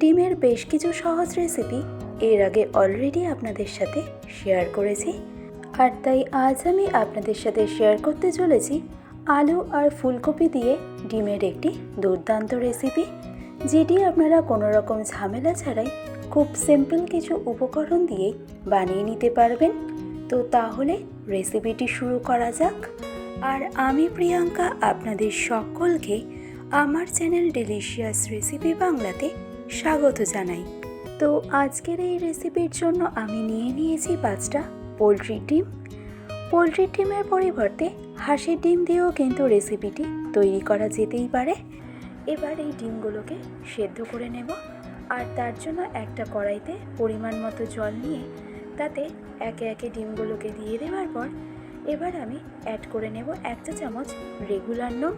ডিমের বেশ কিছু সহজ রেসিপি এর আগে অলরেডি আপনাদের সাথে শেয়ার করেছি। আর তাই আজ আমি আপনাদের সাথে শেয়ার করতে চলেছি আলু আর ফুলকপি দিয়ে ডিমের একটি দুর্দান্ত রেসিপি যেটি আপনারা কোনো রকম ঝামেলা ছাড়াই খুব সিম্পল কিছু উপকরণ দিয়েই বানিয়ে নিতে পারবেন। তো তাহলে রেসিপিটি শুরু করা যাক। আর আমি প্রিয়াঙ্কা, আপনাদের সকলকে আমার চ্যানেল ডেলিশিয়াস রেসিপি বাংলাতে স্বাগত জানাই। তো আজকের এই রেসিপির জন্য আমি নিয়ে নিয়েছি পাঁচটা পোলট্রির ডিম। পোলট্রির ডিমের পরিবর্তে হাঁসের ডিম দিয়েও কিন্তু রেসিপিটি তৈরি করা যেতেই পারে। এবার এই ডিমগুলোকে সেদ্ধ করে নেব আর তার জন্য একটা কড়াইতে পরিমাণ মতো জল নিয়ে তাতে একে একে ডিমগুলোকে দিয়ে দেওয়ার পর এবার আমি অ্যাড করে নেব এক চা চামচ রেগুলার নুন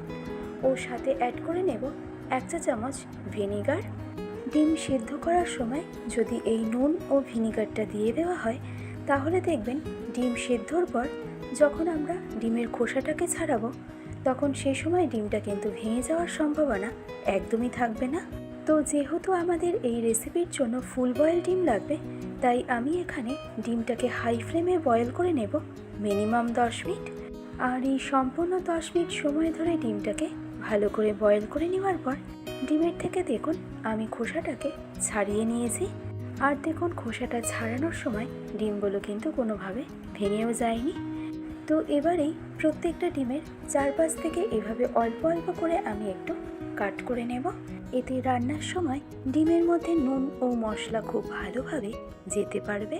ও সাথে অ্যাড করে নেব এক চা চামচ ভিনিগার ডিম সিদ্ধ করার সময় যদি এই নুন ও ভিনিগারটা দিয়ে দেওয়া হয়, তাহলে দেখবেন ডিম সেদ্ধর পর যখন আমরা ডিমের খোসাটাকে ছাড়াবো, তখন সেই সময় ডিমটা কিন্তু ভেঙে যাওয়ার সম্ভাবনা একদমই থাকবে না। তো যেহেতু আমাদের এই রেসিপির জন্য ফুল বয়েল ডিম লাগবে, তাই আমি এখানে ডিমটাকে হাই ফ্লেমে বয়েল করে নেব মিনিমাম দশ মিনিট। আর এই সম্পূর্ণ দশ মিনিট সময় ধরে ডিমটাকে ভালো করে বয়েল করে নেওয়ার পর ডিমের থেকে দেখুন আমি খোসাটাকে ছাড়িয়ে নিয়েছি। আর দেখুন খোসাটা ছাড়ানোর সময় ডিমগুলো কিন্তু কোনোভাবে ভেঙেও যায়নি। তো এবারেই প্রত্যেকটা ডিমের চারপাশ থেকে এভাবে অল্প অল্প করে আমি একটু কাট করে নেব। এতে রান্নার সময় ডিমের মধ্যে নুন ও মশলা খুব ভালোভাবে যেতে পারবে।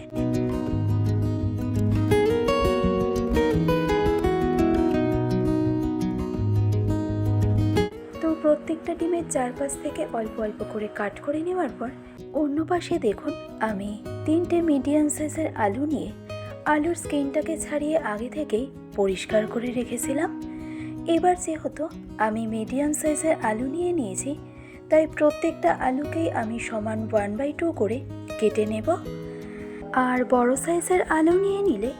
চারপাশ থেকে অল্প অল্প করে কাট করে নেওয়ার পর অন্য পাশে দেখুন, আমি তিনটে মিডিয়াম সাইজের আলু নিয়ে আলুর স্কিনটাকে ছাড়িয়ে আগে থেকেই পরিষ্কার করে রেখেছিলাম। এবার যেহেতু আমি মিডিয়াম সাইজের আলু নিয়ে নিয়েছি, তাই প্রত্যেকটা আলুকেই আমি সমান ওয়ান বাই টু করে কেটে নেব। আর বড় সাইজের আলু নিয়ে নিলে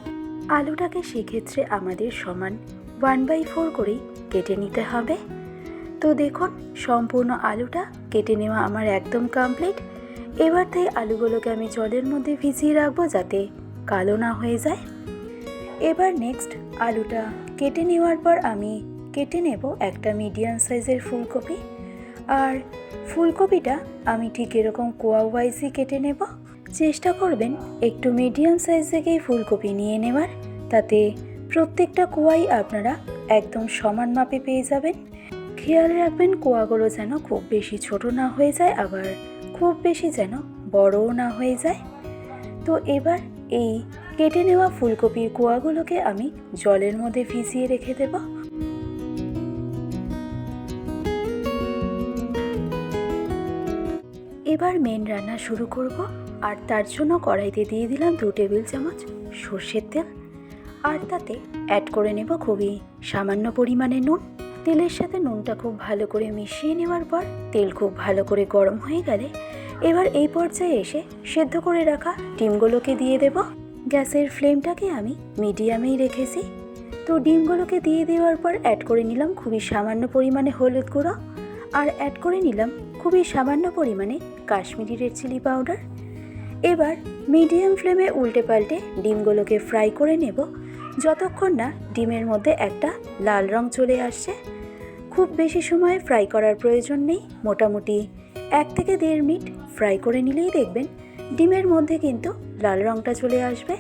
আলুটাকে সেক্ষেত্রে আমাদের সমান ওয়ান বাই ফোর করেই কেটে নিতে হবে। তো দেখুন, সম্পূর্ণ আলুটা কেটে নেওয়া আমার একদম কমপ্লিট এবার তাই আলুগুলোকে আমি জলের মধ্যে ভিজিয়ে রাখব যাতে কালো না হয়ে যায়। এবার নেক্সট আলুটা কেটে নেওয়ার পর আমি কেটে নেব একটা মিডিয়াম সাইজের ফুলকপি। আর ফুলকপিটা আমি ঠিক এরকম কোয়া ওয়াইজই কেটে নেব। চেষ্টা করবেন একটু মিডিয়াম সাইজ থেকেই ফুলকপি নিয়ে নেওয়ার। তাতে প্রত্যেকটা কোয়াই আপনারা একদম সমান মাপে পেয়ে যাবেন। খেয়াল রাখবেন কোয়াগুলো যেন খুব বেশি ছোট না হয়ে যায়, আবার খুব বেশি যেন বড়ও না হয়ে যায়। তো এবার এই কেটে নেওয়া ফুলকপির কোয়াগুলোকে আমি জলের মধ্যে ভিজিয়ে রেখে দেব। এবার মেন রান্না শুরু করব, আর তার জন্য কড়াইতে দিয়ে দিলাম দু টেবিল চামচ সর্ষের তেল। আর তাতে অ্যাড করে নেব খুবই সামান্য পরিমাণে নুন। তেলের সাথে নুনটা খুব ভালো করে মিশিয়ে নেওয়ার পর তেল খুব ভালো করে গরম হয়ে গেলে এবার এই পর্যায়ে এসে সেদ্ধ করে রাখা ডিমগুলোকে দিয়ে দেব। গ্যাসের ফ্লেমটাকে আমি মিডিয়ামেই রেখেছি। তো ডিমগুলোকে দিয়ে দেওয়ার পর অ্যাড করে নিলাম খুবই সামান্য পরিমাণে হলুদ গুঁড়ো। আর অ্যাড করে নিলাম খুবই সামান্য পরিমাণে কাশ্মীরি রেড চিলি পাউডার এবার মিডিয়াম ফ্লেমে উল্টে পাল্টে ডিমগুলোকে ফ্রাই করে নেব। যতক্ষণ না ডিমের মধ্যে একটা লাল রং চলে আসছে, খুব বেশি সময় ফ্রাই করার প্রয়োজন নেই, মোটামুটি এক থেকে দেড় মিনিট ফ্রাই করে নিলেই দেখবেন ডিমের মধ্যে কিন্তু লাল রংটা চলে আসবে।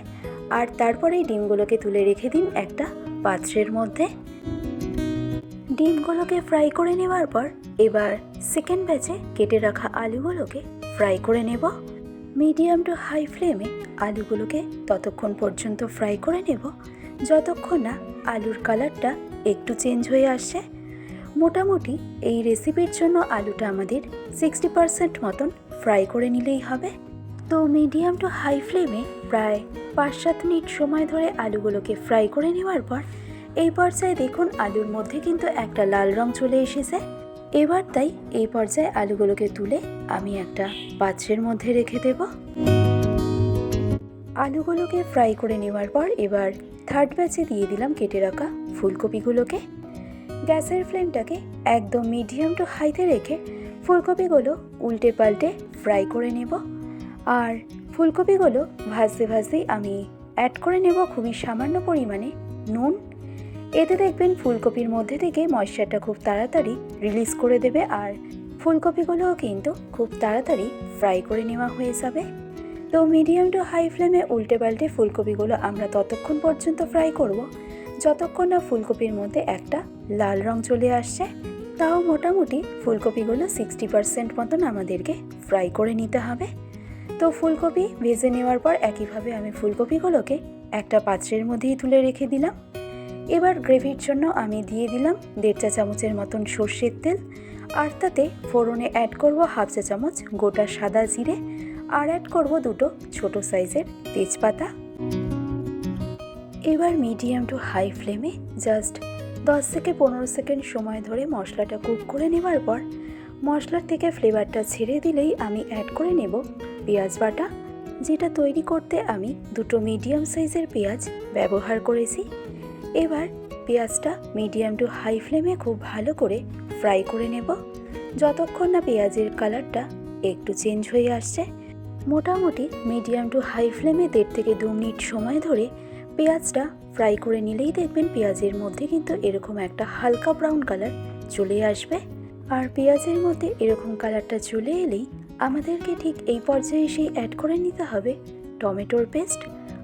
আর তারপরেই ডিমগুলোকে তুলে রেখে দিন একটা পাত্রের মধ্যে। ডিমগুলোকে ফ্রাই করে নেওয়ার পর এবার সেকেন্ড ব্যাচে কেটে রাখা আলুগুলোকে ফ্রাই করে নেব। মিডিয়াম টু হাই ফ্লেমে আলুগুলোকে ততক্ষণ পর্যন্ত ফ্রাই করে নেব। যতক্ষণ না আলুর কালারটা একটু চেঞ্জ হয়ে আসছে মোটামুটি এই রেসিপির জন্য আলুটা আমাদের সিক্সটি পারসেন্ট মতন ফ্রাই করে নিলেই হবে। তো মিডিয়াম টু হাই ফ্লেমে প্রায় পাঁচ সাত মিনিট সময় ধরে আলুগুলোকে ফ্রাই করে নেওয়ার পর এই পর্যায়ে দেখুন আলুর মধ্যে কিন্তু একটা লাল রং চলে এসেছে। এবার তাই এই পর্যায়ে আলুগুলোকে তুলে আমি একটা পাত্রের মধ্যে রেখে দেব। আলুগুলোকে ফ্রাই করে নেওয়ার পর এবার থার্ড ব্যাচে দিয়ে দিলাম কেটে রাখা ফুলকপিগুলোকে। গ্যাসের ফ্লেমটাকে একদম মিডিয়াম টু হাইতে রেখে ফুলকপিগুলো উল্টে পাল্টে ফ্রাই করে নেব। আর ফুলকপিগুলো ভাজতে ভাজতেই আমি অ্যাড করে নেব খুবই সামান্য পরিমাণে নুন। এতে দেখবেন ফুলকপির মধ্যে থেকে ময়শ্চারটা খুব তাড়াতাড়ি রিলিজ করে দেবে আর ফুলকপিগুলোও কিন্তু খুব তাড়াতাড়ি ফ্রাই করে নেওয়া হয়ে যাবে। তো মিডিয়াম টু হাই ফ্লেমে উল্টে পাল্টে ফুলকপিগুলো আমরা ততক্ষণ পর্যন্ত ফ্রাই করব। যতক্ষণ না ফুলকপির মধ্যে একটা লাল রং চলে আসছে, তাও মোটামুটি ফুলকপিগুলো সিক্সটি পারসেন্ট মতন আমাদেরকে ফ্রাই করে নিতে হবে। তো ফুলকপি ভেজে নেওয়ার পর একইভাবে আমি ফুলকপিগুলোকে একটা পাত্রের মধ্যেই তুলে রেখে দিলাম। এবার গ্রেভির জন্য আমি দিয়ে দিলাম দেড় চা চামচের মতন সর্ষের তেল, আর তাতে ফোড়নে অ্যাড করব হাফ চা চামচ গোটা সাদা জিরে আর অ্যাড করব দুটো ছোট সাইজের তেজপাতা। এবার মিডিয়াম টু হাই ফ্লেমে জাস্ট দশ থেকে পনেরো সেকেন্ড সময় ধরে মশলাটা কুক করে নেবার পর, মশলার থেকে ফ্লেভারটা ছেড়ে দিলেই আমি অ্যাড করে নেব পেঁয়াজ বাটা, যেটা তৈরি করতে আমি দুটো মিডিয়াম সাইজের পেঁয়াজ ব্যবহার করেছি। এবার পেঁয়াজটা মিডিয়াম টু হাই ফ্লেমে খুব ভালো করে ফ্রাই করে নেব। যতক্ষণ না পেঁয়াজের কালারটা একটু চেঞ্জ হয়ে আসছে মোটামুটি মিডিয়াম টু হাই ফ্লেমে দেড় থেকে দু মিনিট সময় ধরে পেঁয়াজটা ফ্রাই করে নিলেই দেখবেন পেঁয়াজের মধ্যে কিন্তু এরকম একটা হালকা ব্রাউন কালার চলে আসবে। আর পেঁয়াজের মধ্যে এরকম কালারটা চলে এলেই আমাদেরকে ঠিক এই পর্যায়ে এসেই অ্যাড করে নিতে হবে টমেটোর পেস্ট।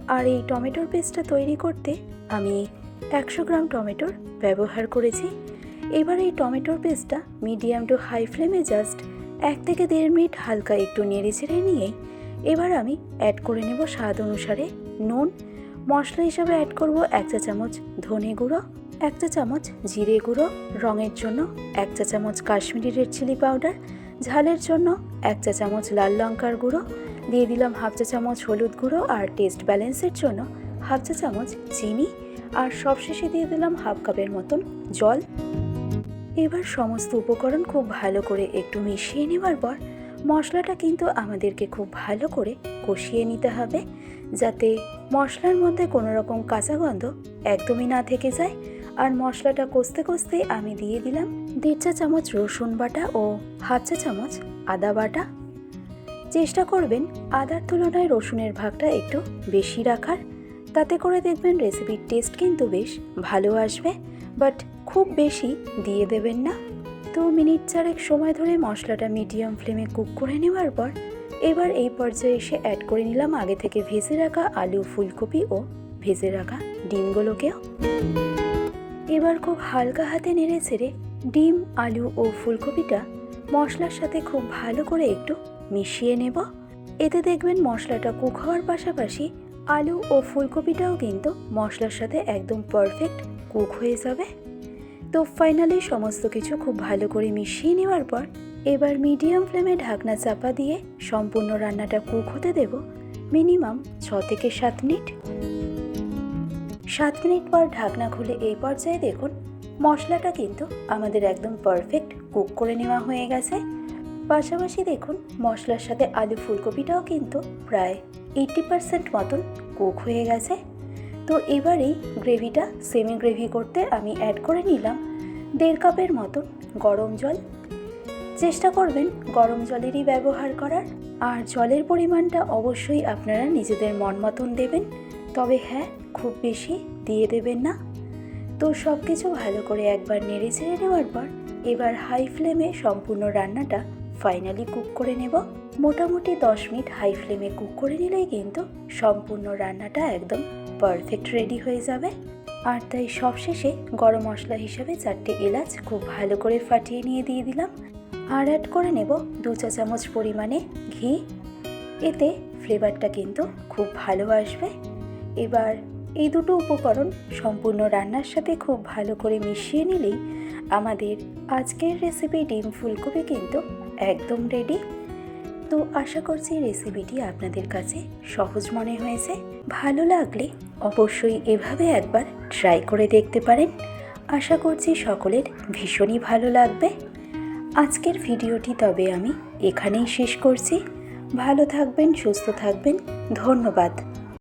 আর এই টমেটোর পেস্টটা তৈরি করতে আমি একশো গ্রাম টমেটোর ব্যবহার করেছি। এবার এই টমেটোর পেস্টটা মিডিয়াম টু হাই ফ্লেমে জাস্ট এক থেকে দেড় মিনিট হালকা একটু নেড়ে চেড়ে নিয়েই এবার আমি অ্যাড করে নেব স্বাদ অনুসারে নুন। মশলা হিসাবে অ্যাড করব এক চা চামচ ধনে গুঁড়ো, এক চা চামচ জিরে গুঁড়ো, রঙের জন্য এক চা চামচ কাশ্মীরি রেড চিলি পাউডার ঝালের জন্য এক চা চামচ লাল লঙ্কার গুঁড়ো, দিয়ে দিলাম হাফ চা চামচ হলুদ গুঁড়ো আর টেস্ট ব্যালেন্সের জন্য হাফ চা চামচ চিনি। আর সবশেষে দিয়ে দিলাম হাফ কাপের মতন জল। এবার সমস্ত উপকরণ খুব ভালো করে একটু মিশিয়ে নেবার পর মশলাটা কিন্তু আমাদেরকে খুব ভালো করে কষিয়ে নিতে হবে, যাতে মশলার মধ্যে কোনো রকম কাঁচা গন্ধ একদমই না থেকে যায়। আর মশলাটা কষতে কষতে আমি দিয়ে দিলাম দেড় চা চামচ রসুন বাটা ও হাফ চা চামচ আদা বাটা। চেষ্টা করবেন আদার তুলনায় রসুনের ভাগটা একটু বেশি রাখার। তাতে করে দেখবেন রেসিপির টেস্ট কিন্তু বেশ ভালো আসবে। বাট খুব বেশি দিয়ে দেবেন না। তো মিনিট চারেক সময় ধরে মশলাটা মিডিয়াম ফ্লেমে কুক করে নেওয়ার পর এবার এই পর্যায়ে এসে অ্যাড করে নিলাম আগে থেকে ভেজে রাখা আলু, ফুলকপি ও ভেজে রাখা ডিমগুলোকেও। এবার খুব হালকা হাতে নেড়ে ছেড়ে ডিম, আলু ও ফুলকপিটা মশলার সাথে খুব ভালো করে একটু মিশিয়ে নেব। এতে দেখবেন মশলাটা কুক হওয়ার পাশাপাশি আলু ও ফুলকপিটাও কিন্তু মশলার সাথে একদম পারফেক্ট কুক হয়ে যাবে। তো ফাইনালি সমস্ত কিছু খুব ভালো করে মিশিয়ে নেওয়ার পর এবার মিডিয়াম ফ্লেমে ঢাকনা চাপা দিয়ে সম্পূর্ণ রান্নাটা কুক হতে দেব মিনিমাম ছ থেকে সাত মিনিট। সাত মিনিট পর ঢাকনা খুলে এই পর্যায়ে দেখুন, মশলাটা কিন্তু আমাদের একদম পারফেক্ট কুক করে নেওয়া হয়ে গেছে। পাশাপাশি দেখুন, মশলার সাথে আলু ফুলকপিটাও কিন্তু প্রায় এইটি পার্সেন্ট মতন কুক হয়ে গেছে। তো এবারেই গ্রেভিটা সেমি গ্রেভি করতে আমি অ্যাড করে নিলাম দেড় কাপের মতন গরম জল। চেষ্টা করবেন গরম জলেরই ব্যবহার করার। আর জলের পরিমাণটা অবশ্যই আপনারা নিজেদের মন মতন দেবেন। তবে হ্যাঁ খুব বেশি দিয়ে দেবেন না। তো সব কিছু ভালো করে একবার নেড়ে চেড়ে নেওয়ার পর এবার হাই ফ্লেমে সম্পূর্ণ রান্নাটা ফাইনালি কুক করে নেব। মোটামুটি দশ মিনিট হাই ফ্লেমে কুক করে নিলেই কিন্তু সম্পূর্ণ রান্নাটা একদম পারফেক্ট রেডি হয়ে যাবে। আর তাই সবশেষে গরম মশলা হিসাবে চারটে এলাচ খুব ভালো করে ফাটিয়ে নিয়ে দিয়ে দিলাম। আর অ্যাড করে নেব দু চা চামচ পরিমাণে ঘি। এতে ফ্লেভারটা কিন্তু খুব ভালো আসবে। এবার এই দুটো উপকরণ সম্পূর্ণ রান্নার সাথে খুব ভালো করে মিশিয়ে নিলেই আমাদের আজকের রেসিপি ডিম ফুলকপি কিন্তু একদম রেডি তো আশা করছি রেসিপিটি আপনাদের কাছে সহজ মনে হয়েছে। ভালো লাগলে অবশ্যই এভাবে একবার ট্রাই করে দেখতে পারেন। আশা করছি সকলের ভীষণই ভালো লাগবে। আজকের ভিডিওটি তবে আমি এখানেই শেষ করছি। ভালো থাকবেন, সুস্থ থাকবেন। ধন্যবাদ।